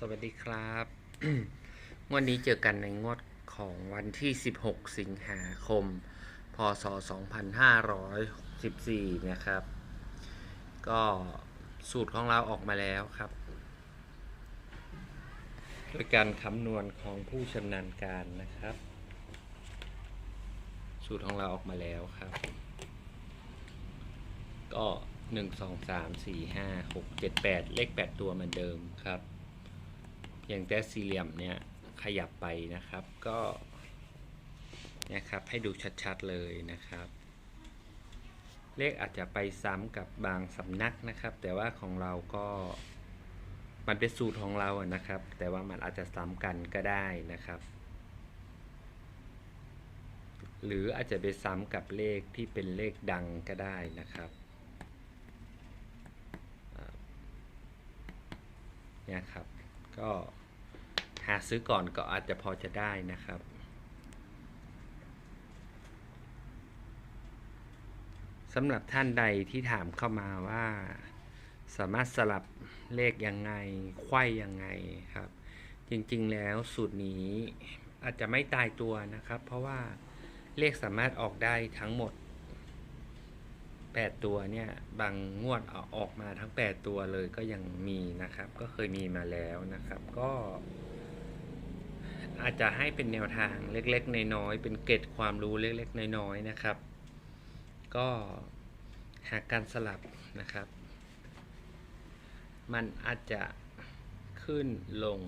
สวัสดีครับวันนี้เจอกันในงวดของวันที่ 16 สิงหาคม พศ 2514 นะครับ ก็สูตรของเราออกมาแล้วครับ โดยการคำนวณของผู้ชำนาญการนะครับ สูตรของเราออกมาแล้วครับ ก็ 1 2 3 4 5 6 7 8 เลข 8 ตัวเหมือนเดิมครับ เพียงแต่สี่เหลี่ยมเนี่ยขยับไปนะครับก็นะครับให้ดูชัดๆเลยนะครับ เลขอาจจะไปซ้ำกับบางสำนักนะครับ แต่ว่าของเราก็มันเป็นสูตรของเราอะนะครับ แต่ว่ามันอาจจะซ้ำกันก็ได้นะครับ หรืออาจจะไปซ้ำกับเลขที่เป็นเลขดังก็ได้นะครับเนี่ยครับก็ หาซื้อก่อนก็อาจจะพอจะได้นะครับ สำหรับท่านใดที่ถามเข้ามาว่า สามารถสลับเลขยังไงไขว้ยังไงครับ จริงๆแล้วสูตรนี้อาจจะไม่ตายตัวนะครับ เพราะว่าเลขสามารถออกได้ทั้งหมด 8 ตัวเนี่ย บางงวดอออกมาทั้ง 8 ตัวเลยก็ยังมีนะครับ ก็เคยมีมาแล้วนะครับ ก็ อาจจะให้เป็นแนวทางเล็กๆน้อยๆเป็นเกร็ดความรู้เล็กๆน้อยๆนะครับ ก็หากการสลับนะครับ มันอาจจะขึ้นลง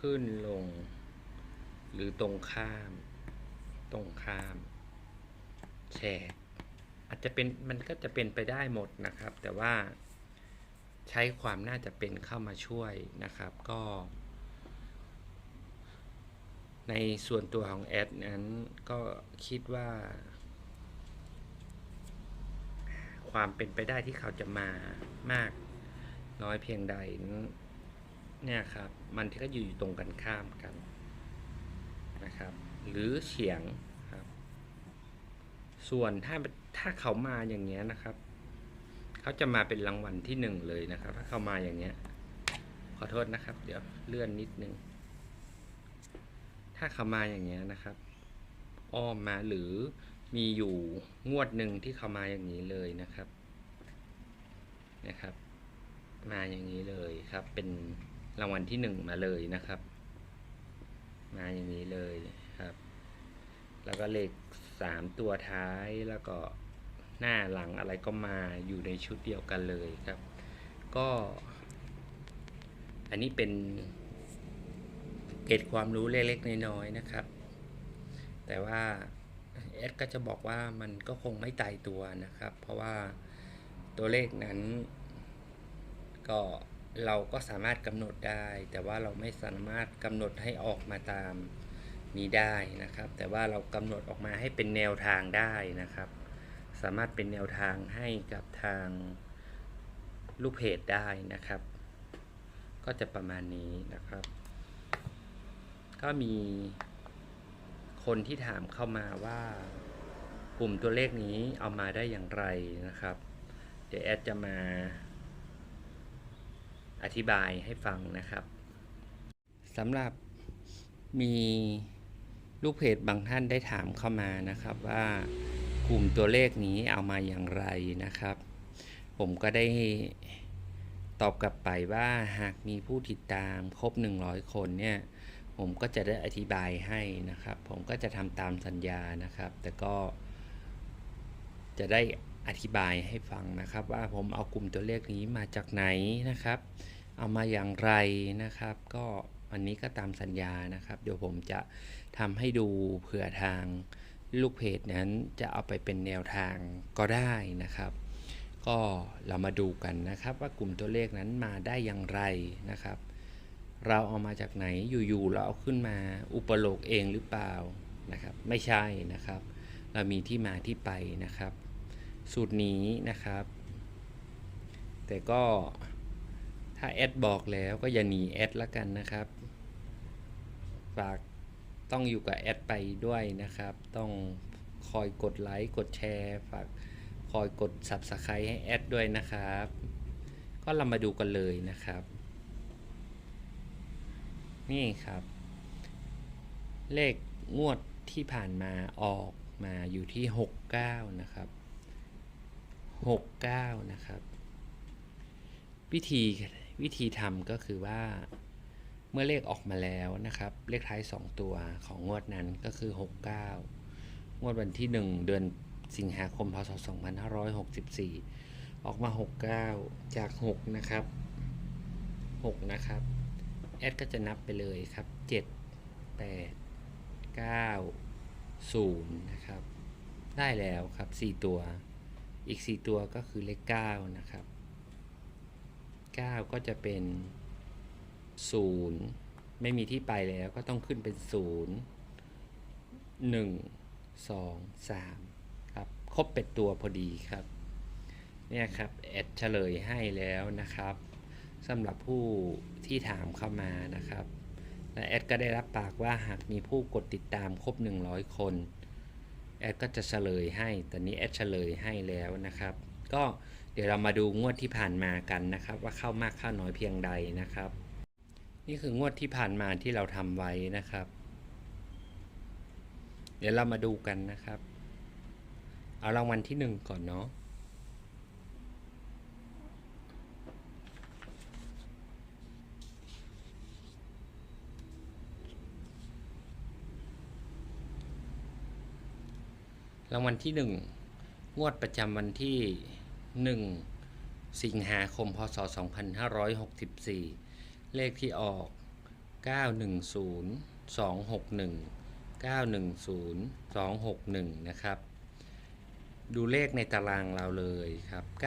ขึ้นลง หรือตรงข้าม ตรงข้ามแชร์อาจจะเป็นมันก็จะเป็นไปได้หมดนะครับ แต่ว่าใช้ความน่าจะเป็นเข้ามาช่วยนะครับ ก็ ในส่วนตัวของแอดนั้นก็คิดว่า ความเป็นไปได้ที่เขาจะมามากน้อยเพียงใดเนี่ยครับ มันก็อยู่ตรงกันข้ามกันนะครับ หรือเฉียงครับ ส่วนถ้าถ้าเขามาอย่างเงี้ยนะครับ เขาจะมาเป็นรางวัลที่หนึ่งเลยนะครับ ถ้าเขามาอย่างเงี้ย ขอโทษนะครับ เดี๋ยวเลื่อนนิดนึง ถ้าเขามาอย่างเงี้ยนะครับ อ้อมมาหรือมีอยู่งวดหนึ่งที่เขามาอย่างนี้เลยนะครับ นะครับ มาอย่างนี้เลยครับ เป็นรางวัลที่หนึ่งมาเลยนะครับ มาอย่างนี้เลยครับ แล้วก็เลขสามตัวท้ายแล้วก็หน้าหลังอะไรก็มาอยู่ในชุดเดียวกันเลยครับ ก็ อันนี้เป็น เกร็ดความรู้เล็กๆน้อยๆนะครับ แต่ว่าแอดก็จะบอกว่ามันก็คงไม่ตายตัวนะครับ เพราะว่าตัวเลขนั้นก็เราก็สามารถกำหนดได้ แต่ว่าเราไม่สามารถกำหนดให้ออกมาตามนี้ได้นะครับ แต่ว่าเรากำหนดออกมาให้เป็นแนวทางได้นะครับ สามารถเป็นแนวทางให้กับทางลูกเพจได้นะครับ ก็จะประมาณนี้นะครับ ก็มีคนที่ถามเข้ามาว่ากลุ่มตัวเลขนี้เอามาได้อย่างไรนะครับ เดี๋ยวแอดจะมาอธิบายให้ฟังนะครับสำหรับมีลูกเพจบางท่านได้ถามเข้ามานะครับว่ากลุ่มตัวเลขนี้เอามาอย่างไรนะครับ ผมก็ได้ตอบกลับไปว่าหากมีผู้ติดตามครบ 100 คนเนี่ย ผมก็จะได้อธิบายให้นะครับ ผมก็จะทำตามสัญญานะครับ แต่ก็ จะได้อธิบายให้ฟังนะครับ ว่าผมเอากลุ่มตัวเลขนี้มาจากไหนนะครับ เอามาอย่างไรนะครับ ก็วันนี้ก็ตามสัญญานะครับ เดี๋ยวผมจะทำให้ดูเผื่อทางลูกเพจนั้นจะเอาไปเป็นแนวทางก็ได้นะครับ ก็เรามาดูกันนะครับว่ากลุ่มตัวเลขนั้นมาได้อย่างไรนะครับ เราเอามาจากไหนอยู่ๆเราเอาขึ้นมาอุปโลกเองหรือเปล่านะครับ ไม่ใช่นะครับ เรามีที่มาที่ไปนะครับ สูตรนี้นะครับ แต่ก็ถ้าแอดบอกแล้วก็อย่าหนีแอดละกันนะครับฝากต้องอยู่กับแอดไปด้วยนะครับ ต้องคอยกดไลค์กดแชร์ฝากคอยกด Subscribe ให้แอดด้วยนะครับ ก็เรามาดูกันเลยนะครับ นี่ครับ เลขงวดที่ผ่านมาออกมาอยู่ที่ 69 นะครับ 69 นะครับ วิธีวิธีทำก็คือว่าเมื่อเลขออกมาแล้วนะครับ เลขท้าย 2 ตัวของงวดนั้นก็คือ 69 งวดวันที่ 1 เดือนสิงหาคมพศ 2564 ออกมา 69 จาก 6 นะครับ 6 นะครับ แอดก็จะนับไปเลยครับ 7 8 9 0 นะครับ ได้แล้วครับ 4 ตัว อีก 4 ตัวก็คือเลข 9 นะครับ 9 ก็จะเป็น 0 ไม่มีที่ไปแล้วก็ต้องขึ้นเป็น 0 1 2 3 ครับ ครบเป็ดตัวพอดีครับ เนี่ยครับ แอดเฉลยให้แล้วนะครับ สำหรับผู้ที่ถามเข้ามานะครับและแอดก็ได้รับปากว่าหากมีผู้กดติดตามครบ 100 คน แอดก็จะเฉลยให้ ตอนนี้แอดเฉลยให้แล้วนะครับ ก็เดี๋ยวเรามาดูงวดที่ผ่านมากันนะครับ ว่าเข้ามากเข้าน้อยเพียงใดนะครับ นี่คืองวดที่ผ่านมาที่เราทำไว้นะครับ เดี๋ยวเรามาดูกันนะครับ เอารางวัลที่หนึ่งก่อนเนาะ รางวัลที่หนึ่งงวดประจำวันที่หนึ่งสิงหาคม พศ 2564 เลขที่ออก 910 261 910 261 นะครับ ดูเลขในตารางเราเลยครับ 910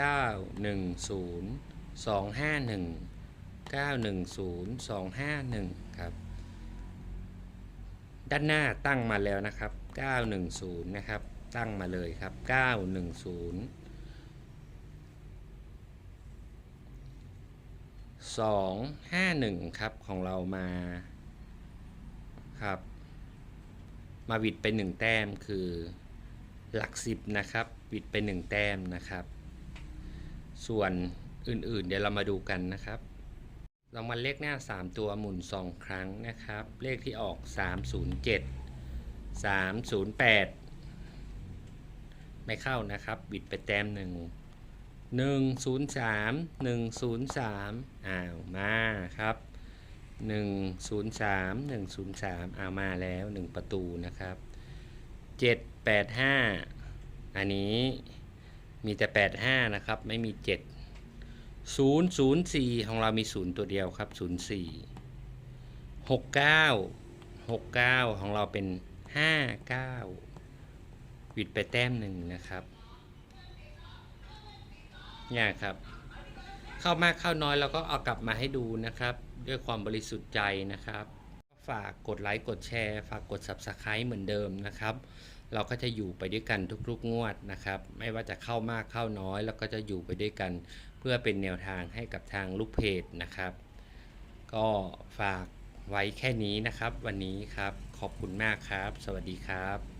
251 910 251 ครับ ด้านหน้าตั้งมาแล้วนะครับ 910 นะครับ ตั้งมาเลยครับ 910 251 ครับของเรามาครับ มาวิดไป 1 แต้มคือหลัก 10 นะครับ วิดไป 1 แต้มนะครับ ส่วนอื่นๆ เดี๋ยวเรามาดูกันนะครับรางวัลเลขหน้า 3 ตัวหมุน 2 ครั้งนะครับ เลขที่ออก 307 308 ไม่เข้านะครับ บิดไปแต้มหนึ่งหนึ่งศูนย์สามหนึ่งศูนย์สามอ้าวมาครับหนึ่งศูนย์สามหนึ่งศูนย์สามอ้าวมาแล้วหนึ่งประตูนะครับเจ็ดแปดห้าอันนี้มีแต่แปดห้านะครับ ไม่มีเจ็ดศูนย์ศูนย์สี่ของเรามีศูนย์ตัวเดียวครับศูนย์สี่หกเก้าหกเก้าของเราเป็นห้าเก้า วิดไปแต้มหนึ่งนะครับเนี่ยครับ เข้ามากเข้าน้อยเราก็เอากลับมาให้ดูนะครับ ด้วยความบริสุทธิ์ใจนะครับ ฝากกดไลค์กดแชร์ ฝากกด Subscribe เหมือนเดิมนะครับ เราก็จะอยู่ไปด้วยกันทุกๆงวดนะครับ ไม่ว่าจะเข้ามากเข้าน้อยแล้วก็จะอยู่ไปด้วยกัน เพื่อเป็นแนวทางให้กับทางลูกเพจนะครับ ก็ฝากไว้แค่นี้นะครับ วันนี้ครับขอบคุณมากครับ สวัสดีครับ